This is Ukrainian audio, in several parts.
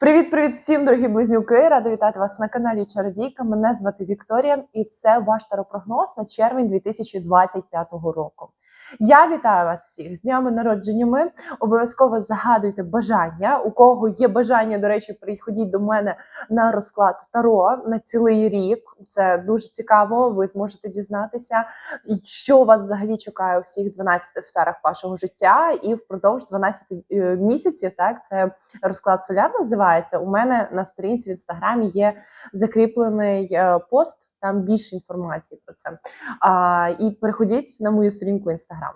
Привіт-привіт всім, дорогі близнюки! Рада вітати вас на каналі Чародійка. Мене звати Вікторія, і це ваш таропрогноз на червень 2025 року. Я вітаю вас всіх з днями народженнями. Обов'язково загадуйте бажання. У кого є бажання, до речі, приходіть до мене на розклад Таро на цілий рік. Це дуже цікаво. Ви зможете дізнатися, що вас взагалі чекає у всіх 12 сферах вашого життя, і впродовж 12 е, місяців. Так, це розклад соляр називається. У мене на сторінці в інстаграмі є закріплений е, пост. Там більше інформації про це. А, І переходіть на мою сторінку інстаграм.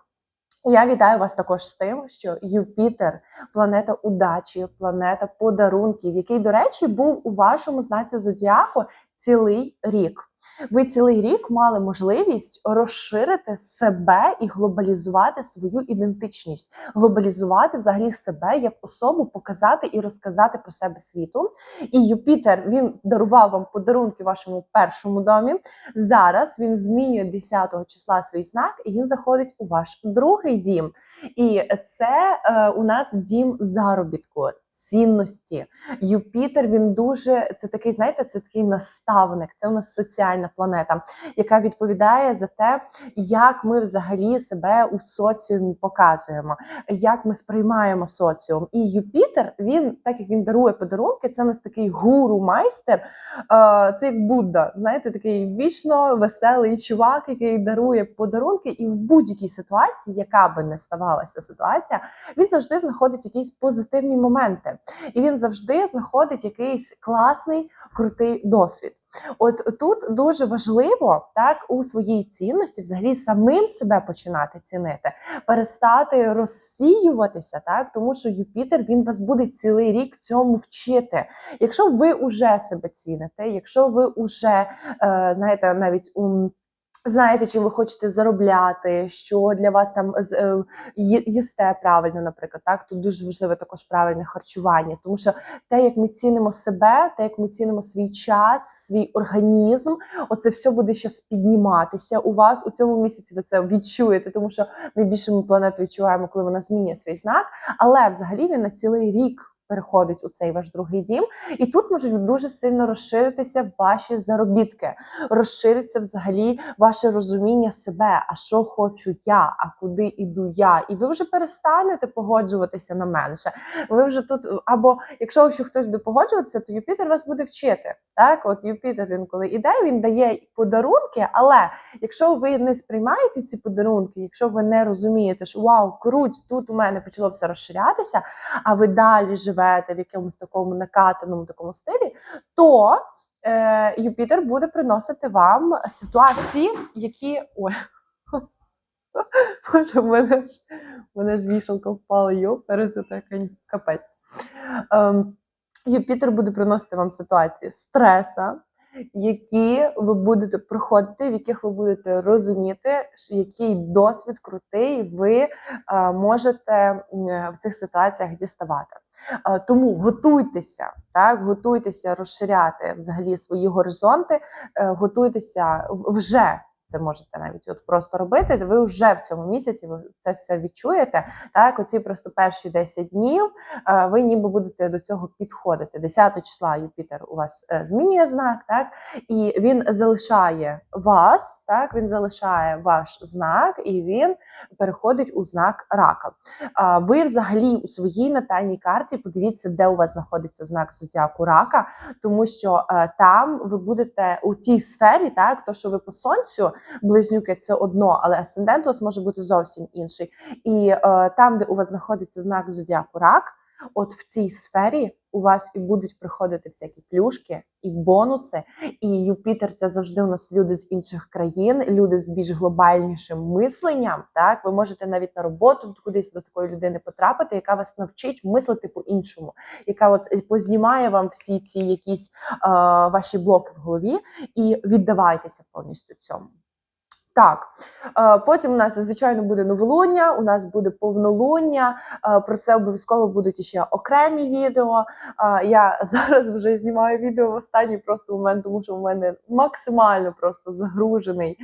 Я вітаю вас також з тим, що Юпітер, планета удачі, планета подарунків, який, до речі, був у вашому знаці зодіаку цілий рік. Ви цілий рік мали можливість розширити себе і глобалізувати свою ідентичність, глобалізувати взагалі себе як особу, показати і розказати про себе світу. І Юпітер він дарував вам подарунки вашому першому домі. Зараз він змінює 10 числа свій знак, і він заходить у ваш другий дім. І це е, у нас дім заробітку, цінності. Юпітер він дуже це такий, знаєте, це такий наставник. Це у нас соціальна планета, яка відповідає за те, як ми взагалі себе у соціумі показуємо, як ми сприймаємо соціум. І Юпітер, він, так як він дарує подарунки, це у нас такий гуру-майстер. Е, це як Будда, знаєте, такий вічно веселий чувак, який дарує подарунки, і в будь-якій ситуації, яка би не ставалася ситуація, він завжди знаходить якісь позитивні моменти, і він завжди знаходить якийсь класний, крутий досвід. От тут дуже важливо так у своїй цінності, взагалі самим себе починати цінити, перестати розсіюватися, так тому що Юпітер він вас буде цілий рік цьому вчити. Якщо ви вже себе ціните, якщо ви вже е, знаєте, навіть у Знаєте, чим ви хочете заробляти, що для вас там е, їсте правильно, наприклад, так тут дуже важливе також правильне харчування, тому що те, як ми цінимо себе, те, як ми цінимо свій час, свій організм, оце все буде зараз підніматися у вас у цьому місяці. Ви це відчуєте, тому що найбільше ми планету відчуваємо, коли вона змінює свій знак, але взагалі він на цілий рік переходить у цей ваш другий дім, і тут можуть дуже сильно розширитися ваші заробітки, розшириться взагалі ваше розуміння себе, а що хочу я, а куди іду я. І ви вже перестанете погоджуватися на менше. Ви вже тут, або якщо ще хтось буде погоджуватися, то Юпітер вас буде вчити. Так, от Юпітер, він коли іде, він дає подарунки, але якщо ви не сприймаєте ці подарунки, якщо ви не розумієте, що вау, круть, тут у мене почало все розширятися, а ви далі живете живете в якомусь такому накатаному такому стилі, то е, Юпітер буде приносити вам ситуації, які. Ой, Боже, в мене ж мене ж вішалка впала, йо, пересите капець. Ем, Юпітер буде приносити вам ситуації стреса, які ви будете проходити, в яких ви будете розуміти, який досвід крутий ви е, можете в цих ситуаціях діставати. Тому готуйтеся, так готуйтеся розширяти взагалі свої горизонти, е, готуйтеся вже це можете навіть от просто робити. Ви вже в цьому місяці ви це все відчуєте. Так, оці просто перші 10 днів ви ніби будете до цього підходити. 10 числа Юпітер у вас е, змінює знак, так і він залишає вас, так він залишає ваш знак, і він переходить у знак рака. Ви взагалі у своїй натальній карті подивіться, де у вас знаходиться знак зодіаку рака, тому що е, там ви будете у тій сфері, так то що ви по сонцю близнюки це одно, але асцендент у вас може бути зовсім інший. І е, там, де у вас знаходиться знак зодіаку рак, от в цій сфері у вас і будуть приходити всякі плюшки і бонуси. І Юпітер це завжди у нас люди з інших країн, люди з більш глобальнішим мисленням. Так, ви можете навіть на роботу кудись до такої людини потрапити, яка вас навчить мислити по-іншому, яка от познімає вам всі ці якісь е, ваші блоки в голові, і віддавайтеся повністю цьому. Так, Е, потім у нас звичайно буде новолуння, у нас буде повнолуння. Е, Про це обов'язково будуть ще окремі відео. Е, Я зараз вже знімаю відео в останній просто момент, тому що в мене максимально просто загружений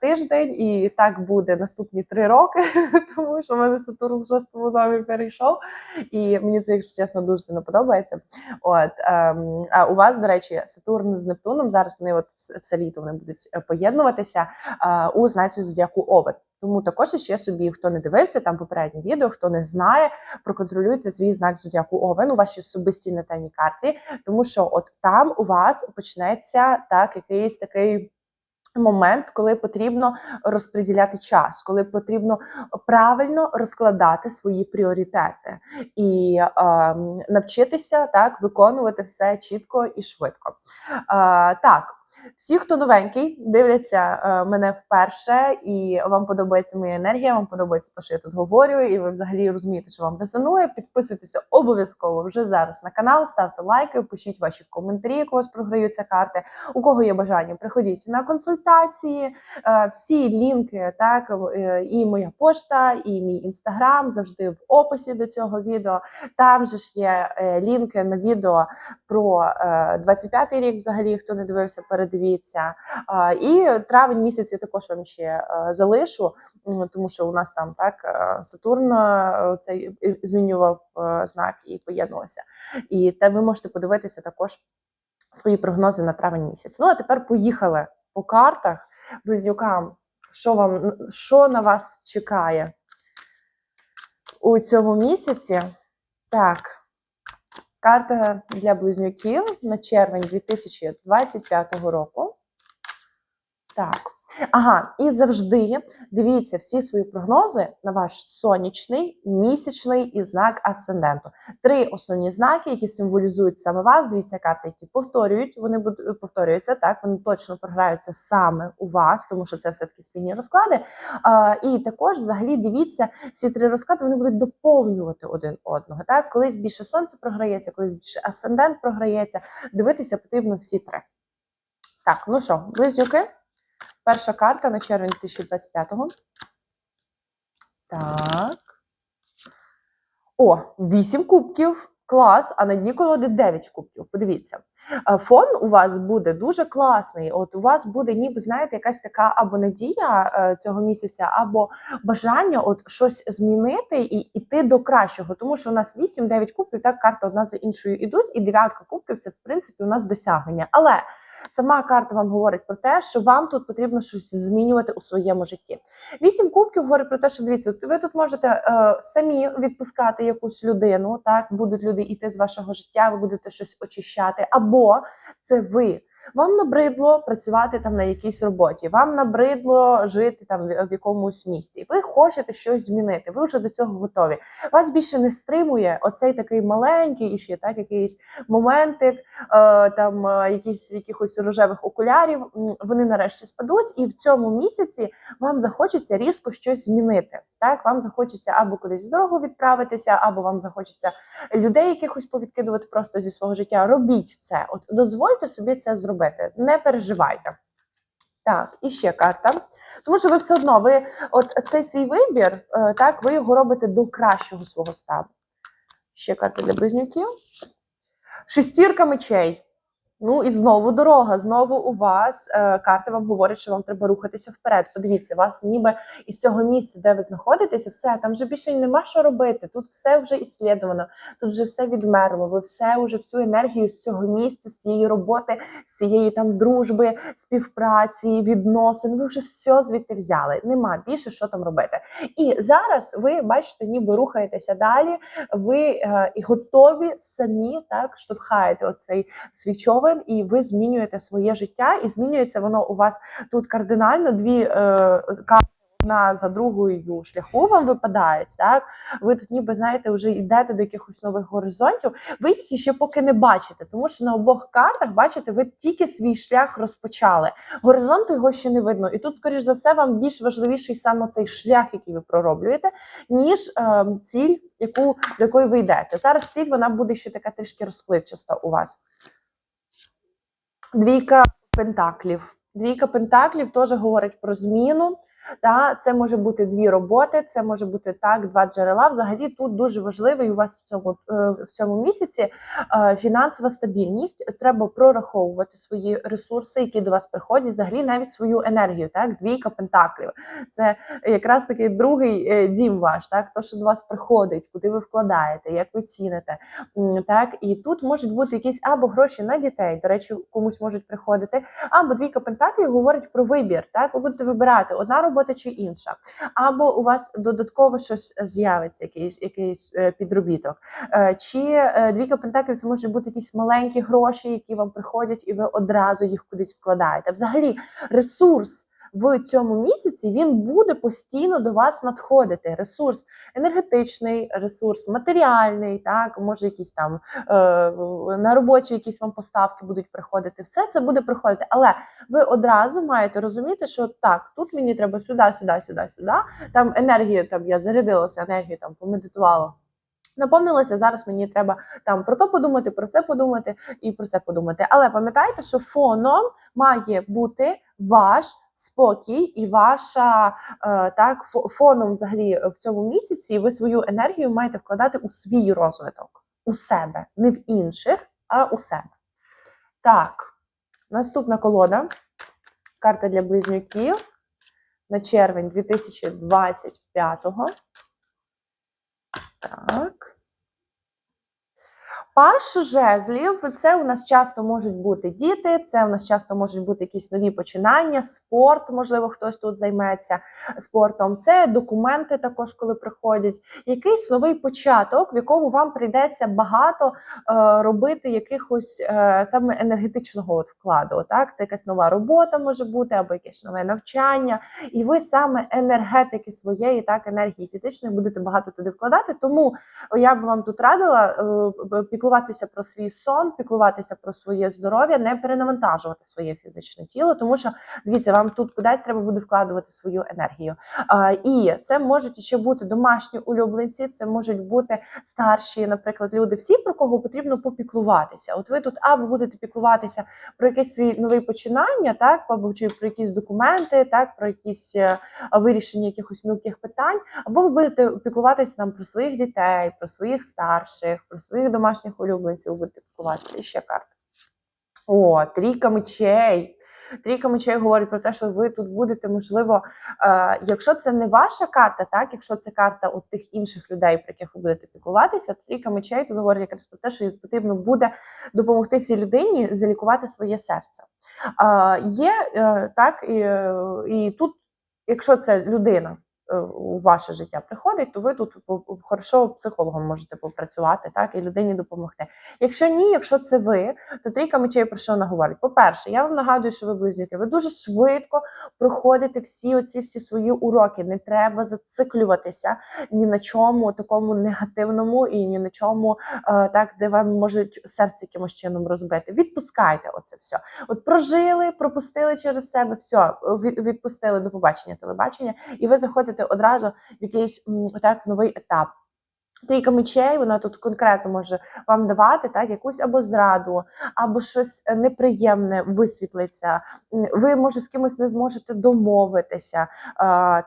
тиждень, і так буде наступні три роки, тому що в мене Сатурн в шостому домі перейшов, і мені це, якщо чесно, дуже сильно подобається. От ем, а у вас, до речі, Сатурн з Нептуном зараз вони от все, літо вони будуть поєднуватися у знаці зодіаку Овен. Тому також ще собі, хто не дивився там попереднє відео, хто не знає, проконтролюйте свій знак зодіаку Овен у вашій особистій натальній карті, тому що от там у вас почнеться так якийсь такий. Момент, коли потрібно розподіляти час, коли потрібно правильно розкладати свої пріоритети і е, навчитися так виконувати все чітко і швидко. Е, так, всі, хто новенький, дивляться е, мене вперше, і вам подобається моя енергія, вам подобається те, що я тут говорю, і ви взагалі розумієте, що вам резонує. Підписуйтеся обов'язково вже зараз на канал, ставте лайки, пишіть ваші коментарі, як у вас програються карти. У кого є бажання, приходіть на консультації. Е, всі лінки, так е, і моя пошта, і мій інстаграм завжди в описі до цього відео. Там же ж є лінки на відео про е, 25-й рік, взагалі, хто не дивився, передивіться. А, І травень місяць я також вам ще е, залишу, тому що у нас там так е, Сатурн е, цей змінював знак і поєднувався. І те ви можете подивитися також свої прогнози на травень місяць. Ну а тепер поїхали по картах близнюкам. Що вам що на вас чекає у цьому місяці? Так. Карта для близнюків на червень 2025 року. Так. Ага, і завжди дивіться всі свої прогнози на ваш сонячний, місячний і знак асценденту. Три основні знаки, які символізують саме вас. Дивіться карти, які повторюють. Вони будуть повторюються так. Вони точно програються саме у вас, тому що це все таки спільні розклади. А, і також, взагалі, дивіться, всі три розклади вони будуть доповнювати один одного. Так, колись більше сонце програється, колись більше асцендент програється. Дивитися потрібно всі три. Так, ну що, близнюки. Перша карта на червень 2025-го. Так. О, 8 кубків. Клас, а на дні колоди 9 кубків. Подивіться. Е, Фон у вас буде дуже класний. От у вас буде, ніби знаєте, якась така або надія е, цього місяця, або бажання от щось змінити і йти до кращого. Тому що у нас 8-9 кубків, так карта одна за іншою ідуть, і дев'ятка кубків це в принципі у нас досягнення. Але сама карта вам говорить про те, що вам тут потрібно щось змінювати у своєму житті. Вісім кубків говорить про те, що дивіться, ви тут можете е, самі відпускати якусь людину. Так будуть люди йти з вашого життя, ви будете щось очищати, або це ви. Вам набридло працювати там на якійсь роботі, вам набридло жити там в якомусь місті. Ви хочете щось змінити. Ви вже до цього готові. Вас більше не стримує оцей такий маленький і ще так якийсь моментик, е, там е, якісь якихось рожевих окулярів. Вони нарешті спадуть, і в цьому місяці вам захочеться різко щось змінити. Так, вам захочеться або кудись в дорогу відправитися, або вам захочеться людей якихось повідкидувати просто зі свого життя. Робіть це. От дозвольте собі це зробити. Не переживайте. Так, і ще карта. Тому що ви все одно, ви от цей свій вибір, е, так, ви його робите до кращого свого стану. Ще карта для близнюків. Шестірка мечей. Ну і знову дорога. Знову у вас е, карта вам говорить, що вам треба рухатися вперед. Подивіться, вас ніби із цього місця, де ви знаходитеся, все там вже більше нема що робити. Тут все вже іслідовано, тут вже все відмерло. Ви все вже всю енергію з цього місця, з цієї роботи, з цієї там дружби, співпраці, відносин. Ви вже все звідти взяли. Нема більше що там робити. І зараз ви бачите, ніби рухаєтеся далі. Ви е, готові самі так штовхаєте оцей свій човен, і ви змінюєте своє життя, і змінюється воно у вас тут кардинально. Дві е, карти одна за другою шляху вам випадають. Так ви тут, ніби знаєте, вже йдете до якихось нових горизонтів. Ви їх ще поки не бачите, тому що на обох картах бачите, ви тільки свій шлях розпочали. Горизонту його ще не видно. І тут, скоріш за все, вам більш важливіший саме цей шлях, який ви пророблюєте, ніж е, ціль, яку до якої ви йдете. Зараз ціль вона буде ще така трішки розпливчаста у вас. Двійка пентаклів. Двійка пентаклів теж говорить про зміну. Та це може бути дві роботи, це може бути так, два джерела. Взагалі тут дуже важливий у вас в цьому е, в цьому місяці е, фінансова стабільність. Треба прораховувати свої ресурси, які до вас приходять, взагалі навіть свою енергію. Так, двійка пентаклів. Це якраз такий другий е, дім ваш, так то, що до вас приходить, куди ви вкладаєте, як ви ціните. Так, і тут можуть бути якісь або гроші на дітей, до речі, комусь можуть приходити, або двійка пентаклів говорить про вибір. Так, ви будете вибирати одна робота чи інша, або у вас додатково щось з'явиться, якийсь якийсь е, підробіток. Е, Чи е, двійка пентаклів це можуть бути якісь маленькі гроші, які вам приходять, і ви одразу їх кудись вкладаєте. Взагалі, ресурс. В цьому місяці він буде постійно до вас надходити. Ресурс енергетичний, ресурс матеріальний, так може якісь там е, на робочі якісь вам поставки будуть приходити. Все це буде приходити, але ви одразу маєте розуміти, що так, тут мені треба сюди, сюди, сюди, сюди. Там енергія, там я зарядилася, енергію там помедитувала. Наповнилася зараз. Мені треба там про то подумати, про це подумати і про це подумати. Але пам'ятайте, що фоном має бути ваш спокій і ваша е, так фоном, взагалі, в цьому місяці. Ви свою енергію маєте вкладати у свій розвиток, у себе, не в інших, а у себе. Так, наступна колода. Карта для близнюків на червень 2025-го. Так. Паш жезлів це у нас часто можуть бути діти, це у нас часто можуть бути якісь нові починання, спорт, можливо, хтось тут займеться спортом. Це документи, також коли приходять. Якийсь новий початок, в якому вам прийдеться багато е, робити якихось е, саме енергетичного от вкладу. Так, це якась нова робота може бути, або якесь нове навчання, і ви саме енергетики своєї, так енергії фізичної будете багато туди вкладати. Тому я б вам тут радила е, піклуватися про свій сон, піклуватися про своє здоров'я, не перенавантажувати своє фізичне тіло, тому що дивіться, вам тут кудись треба буде вкладувати свою енергію. А, і це можуть ще бути домашні улюбленці, це можуть бути старші, наприклад, люди. Всі про кого потрібно попіклуватися. От ви тут або будете піклуватися про якесь свій новий починання, так або чи про якісь документи, так про якісь е, вирішення якихось мілких питань, або ви будете піклуватися там про своїх дітей, про своїх старших, про своїх домашніх улюбленців. Будете піклуватися. І ще карта. О, трійка мечей. Трійка мечей говорить про те, що ви тут будете, можливо, е, якщо це не ваша карта, так, якщо це карта от тих інших людей, про яких ви будете піклуватися, трійка мечей тут говорить якраз про те, що потрібно буде допомогти цій людині залікувати своє серце. Е, є е, так, і, е, і тут, якщо це людина. Е, У ваше життя приходить, то ви тут хорошо психологом можете попрацювати, так і людині допомогти. Якщо ні, якщо це ви, то трійка мечей про що вона говорить? По-перше, я вам нагадую, що ви близнюки, ви дуже швидко проходите всі оці всі свої уроки. Не треба зациклюватися ні на чому такому негативному і ні на чому е, так, де вам можуть серце якимось чином розбити. Відпускайте оце все. От прожили, пропустили через себе, все, відпустили до побачення телебачення, і ви заходите одразу в якийсь так новий етап. Трійка мечей, вона тут конкретно може вам давати так, якусь або зраду, або щось неприємне висвітлиться. Ви, може, з кимось не зможете домовитися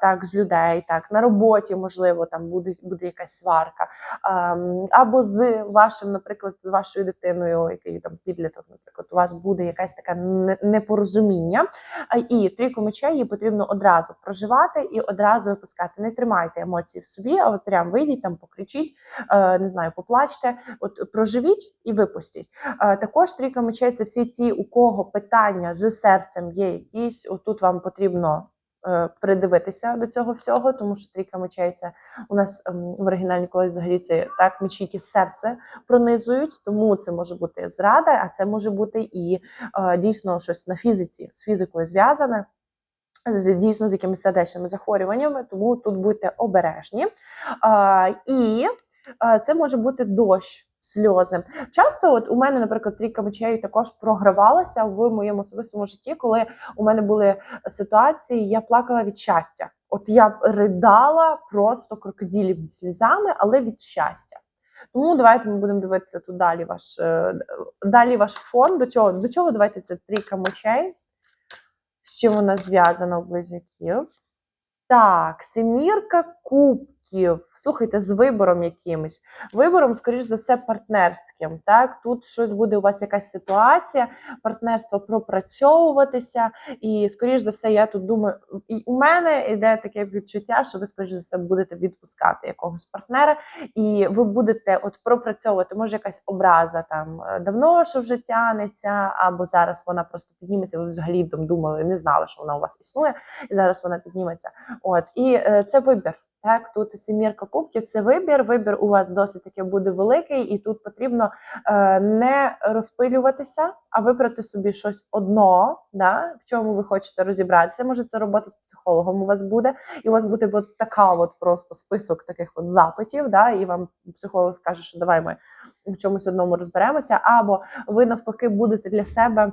так, з людей. Так, на роботі, можливо, там буде, буде якась сварка, а, або з вашим, наприклад, з вашою дитиною, який там підліток, наприклад, у вас буде якась така непорозуміння. І трійку мечей її потрібно одразу проживати і одразу випускати. Не тримайте емоції в собі, а от прям вийдіть там, покричіть, е, не знаю, поплачте. От проживіть і випустіть. Е, Також трійка мечей це всі ті, у кого питання з серцем є якісь. Отут вам потрібно. е, Придивитися до цього всього, тому що трійка мечей це у нас ем, в оригінальній колись взагалі це так мечі, які серце пронизують, тому це може бути зрада, а це може бути і дійсно щось на фізиці з фізикою зв'язане. Дійсно з якимись сердечними захворюваннями, тому тут будьте обережні. А, і а, це може бути дощ, сльози. Часто, от у мене, наприклад, трійка мечей також програвалася в моєму особистому житті, коли у мене були ситуації, я плакала від щастя. От я ридала просто крокодилівими слізами, але від щастя. Тому давайте ми будемо дивитися тут далі ваш, е, далі ваш фон. До чого, до чого давайте це трійка мечей. Чим вона зв'язана у близнюків? Так, семірка кубків. Слухайте, з вибором якимось. Вибором, скоріш за все, партнерським. Так, тут щось буде у вас якась ситуація, партнерство пропрацьовуватися. І, скоріш за все, я тут думаю, і у мене йде таке відчуття, що ви, скоріш за все, будете відпускати якогось партнера, і ви будете от пропрацьовувати, може, якась образа там е, давно, що вже тянеться, або зараз вона просто підніметься. Ви взагалі думали, не знали, що вона у вас існує, і зараз вона підніметься. От і е, це вибір. Так, тут сімірка кубків це вибір. Вибір у вас досить таки буде великий, і тут потрібно е, не розпилюватися, а вибрати собі щось одно, да, в чому ви хочете розібратися. Може, це робота з психологом у вас буде, і у вас буде от така от просто список таких от запитів, да, і вам психолог скаже, що давай ми в чомусь одному розберемося, або ви навпаки будете для себе.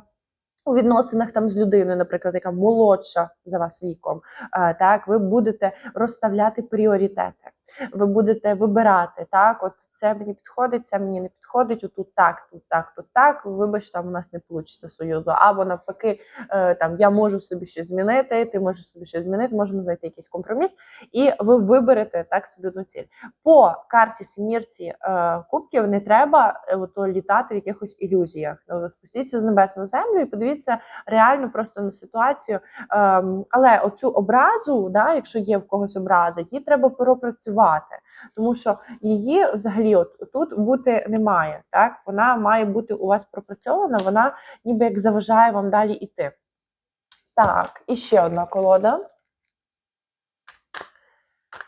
У відносинах там з людиною, наприклад, яка молодша за вас віком, е, так ви будете розставляти пріоритети, ви будете вибирати так. От це мені підходить, це мені не підходить. Отут так, тут так, тут так. Вибач, там у нас не вийде союзу. Або навпаки, е, там я можу собі щось змінити, ти можеш собі щось змінити, можемо знайти якийсь компроміс, і ви виберете так собі одну ціль. По карті сімірці е, кубків не треба е, ото літати в якихось ілюзіях. Ну, спустіться з небес на землю і подивіться реально просто на ситуацію. Ем, але оцю образу, да, якщо є в когось образа, її треба пропрацювати, тому що її взагалі от тут бути немає. Так, вона має бути у вас пропрацьована, вона ніби як заважає вам далі йти. Так, і ще одна колода.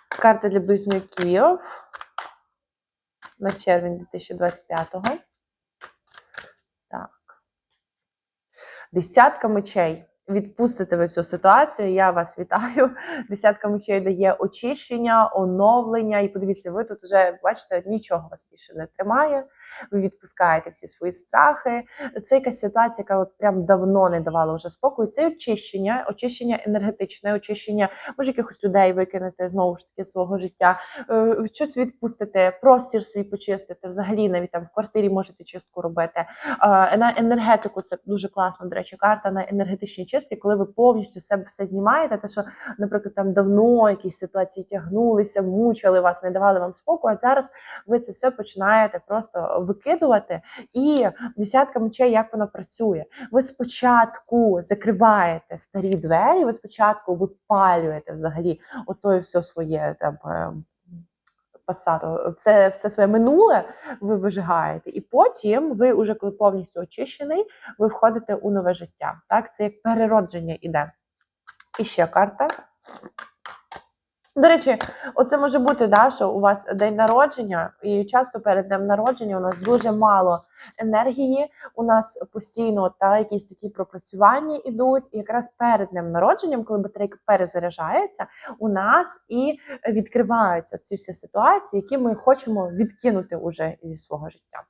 Карта для близнюків на червень 2025-го. Так. Десятка мечей. Відпустите ви цю ситуацію. Я вас вітаю. Десятка мечей дає очищення, оновлення. І подивіться, ви тут вже бачите, нічого вас більше не тримає. Ви відпускаєте всі свої страхи. Це якась ситуація, яка от прям давно не давала вже спокою. Це очищення, очищення енергетичне, очищення, може якихось людей викинете знову ж таки свого життя, е, щось відпустите, простір свій почистити. Взагалі, навіть там в квартирі можете чистку робити. На енергетику це дуже класна, до речі, карта на енергетичні чистки, коли ви повністю себе все знімаєте. Те, що, наприклад, там давно якісь ситуації тягнулися, мучили вас, не давали вам спокою. А зараз ви це все починаєте просто викидувати. І десятка мечей, як воно працює. Ви спочатку закриваєте старі двері, ви спочатку випалюєте взагалі ото все своє там. е, Пасато, все, все своє минуле ви вижигаєте, і потім ви, уже коли повністю очищений, ви входите у нове життя. Так, це як переродження іде. І ще карта. До речі, оце може бути, да, що у вас день народження, і часто перед днем народження у нас дуже мало енергії. У нас постійно та якісь такі пропрацювання ідуть. І якраз перед днем народженням, коли батарейка перезаряджається, у нас і відкриваються ці всі ситуації, які ми хочемо відкинути уже зі свого життя.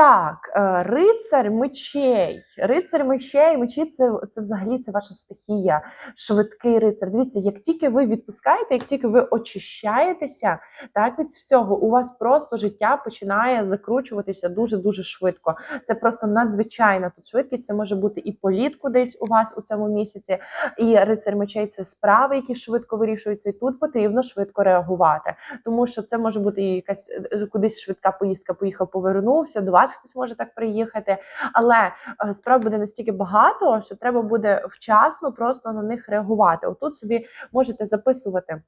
Так, е, рицар мечей. Рицар мечей, мечі це, це взагалі це ваша стихія, швидкий рицар. Дивіться, як тільки ви відпускаєте, як тільки ви очищаєтеся, так від всього, у вас просто життя починає закручуватися дуже-дуже швидко. Це просто надзвичайна тут швидкість. Це може бути і політ кудись у вас у цьому місяці, і рицар мечей це справи, які швидко вирішуються. І тут потрібно швидко реагувати, тому що це може бути і якась е, кудись швидка поїздка, поїхав, повернувся. До вас хтось може так приїхати, але е, справ буде настільки багато, що треба буде вчасно просто на них реагувати. Отут собі можете записувати.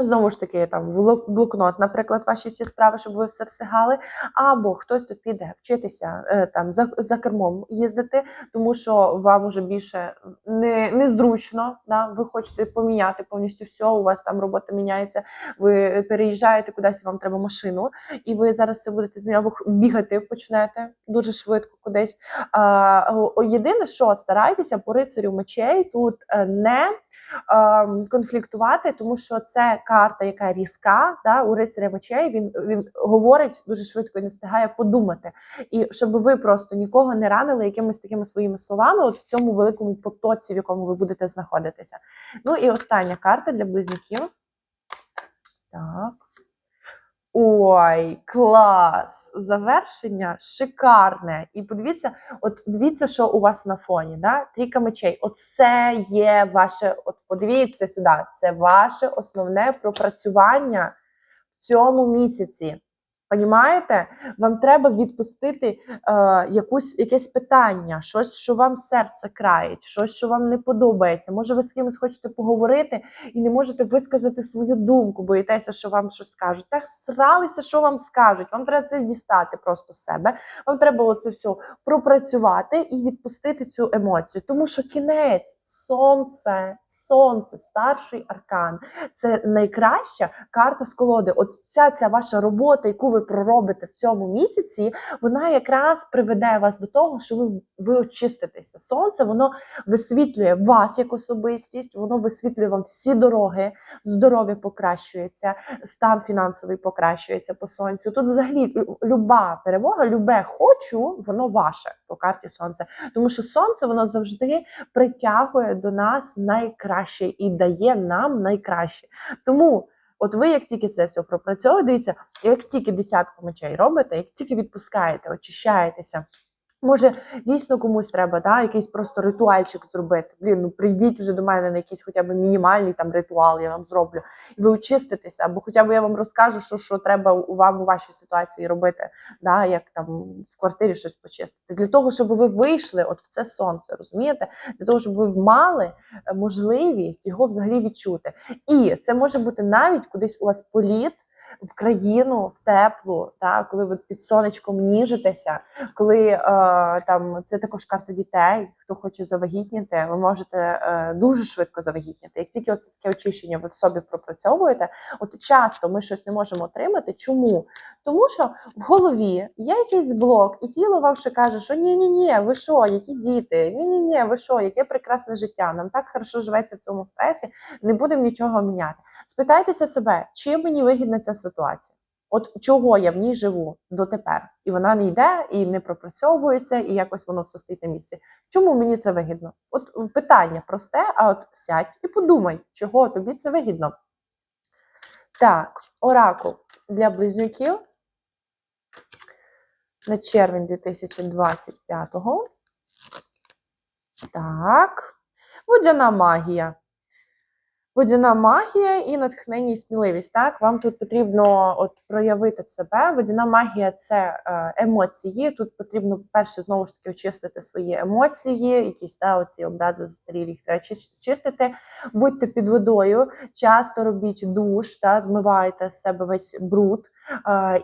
Знову ж таки, там блокнот, наприклад, ваші всі справи, щоб ви все встигали. Або хтось тут піде вчитися е, там за, за кермом їздити, тому що вам уже більше не, незручно. Да? Ви хочете поміняти повністю все. У вас там робота міняється. Ви переїжджаєте кудись, вам треба машину, і ви зараз це будете змінювати, бігати почнете дуже швидко кудись. А, єдине, що старайтеся по рицарю мечей тут е, не конфліктувати, тому що це карта, яка різка. Да, у рицаря мечей він, він говорить дуже швидко і не встигає подумати. І щоб ви просто нікого не ранили якимись такими своїми словами, от в цьому великому потоці, в якому ви будете знаходитися. Ну і остання карта для близнюків. Так. Ой, клас! Завершення шикарне. І подивіться, от дивіться, що у вас на фоні. Да? Трійка мечей. Оце є ваше, от подивіться сюди, це ваше основне пропрацювання в цьому місяці. Понімаєте? Вам треба відпустити е, якусь, якесь питання, щось, що вам серце країть, щось, що вам не подобається. Може, ви з кимось хочете поговорити і не можете висказати свою думку, боїтеся, що вам щось скажуть. Так сралися, що вам скажуть. Вам треба це дістати просто себе. Вам треба оце все пропрацювати і відпустити цю емоцію. Тому що кінець, сонце, сонце, старший аркан це найкраща карта з колоди. От вся ця ваша робота, яку ви проробите в цьому місяці, вона якраз приведе вас до того, що ви, ви очиститеся. Сонце воно висвітлює вас як особистість, воно висвітлює вам всі дороги, здоров'я покращується, стан фінансовий покращується по сонцю. Тут взагалі люба перемога, любе хочу, воно ваше по карті сонця. Тому що сонце воно завжди притягує до нас найкраще і дає нам найкраще. Тому. От ви, як тільки це все пропрацьовуєте, як тільки десятку мечей робите, як тільки відпускаєте, очищаєтеся. Може, дійсно комусь треба да, якийсь просто ритуальчик зробити. Блін, ну прийдіть вже до мене на якийсь хоча б мінімальний там ритуал, я вам зроблю. І ви очиститеся, або хоча б я вам розкажу, що, що треба у вам у вашій ситуації робити, да, як там в квартирі щось почистити. Для того, щоб ви вийшли от в це сонце, розумієте? Для того, щоб ви мали е, можливість його взагалі відчути. І це може бути навіть кудись у вас політ. В країну в теплу, та коли ви під сонечком ніжитеся, коли е, там це також карта дітей, хто хоче завагітніти, ви можете е, дуже швидко завагітніти. Як тільки оце таке очищення ви в собі пропрацьовуєте, от часто ми щось не можемо отримати. Чому? Тому що в голові є якийсь блок, і тіло вам ще каже, що ні, ні, ні, ви що, які діти? Ні, ні, ні, ви що, яке прекрасне життя? Нам так хорошо живеться в цьому стресі, не будемо нічого міняти. Спитайтеся себе, чим мені вигідна ця ситуація? От чого я в ній живу дотепер, і вона не йде, і не пропрацьовується, і якось воно все стоїть на місці. Чому мені це вигідно? От питання просте, а от сядь і подумай, чого тобі це вигідно. Так, оракул для близнюків на червень 2025-го. Так, водяна магія. Водяна магія і натхнення і сміливість. Так, вам тут потрібно от проявити себе. Водяна магія це е, емоції. Тут потрібно перше знову ж таки очистити свої емоції, якісь та, оці образи застарілі, їх чистити. Будьте під водою, часто робіть душ, та змивайте з себе весь бруд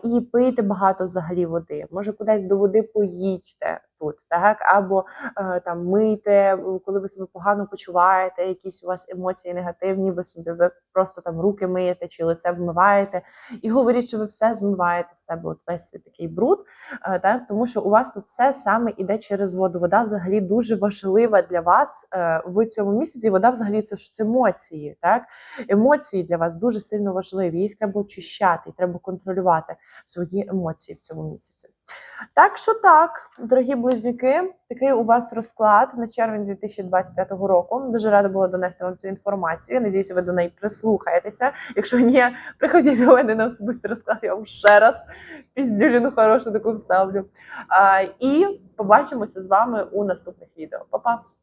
і пийте багато взагалі води. Може, кудись до води поїдьте тут, так або е, там мийте, коли ви себе погано почуваєте, якісь у вас емоції негативні, ви собі ви просто там руки миєте чи лице вмиваєте, і говоріть, що ви все змиваєте з себе, от весь такий бруд, е, так, тому що у вас тут все саме іде через воду. Вода взагалі дуже важлива для вас е, в цьому місяці. Вода взагалі це ж емоції, так емоції для вас дуже сильно важливі. Їх треба очищати, треба контролювати свої емоції в цьому місяці. Так що так, дорогі близнюки, такий у вас розклад на червень 2025 року. Дуже рада була донести вам цю інформацію. Я надіюся, ви до неї прислухаєтеся. Якщо ні, приходіть до мене на особистий розклад, я вам ще раз піздюліну хорошу таку вставлю. А, і побачимося з вами у наступних відео. Па-па!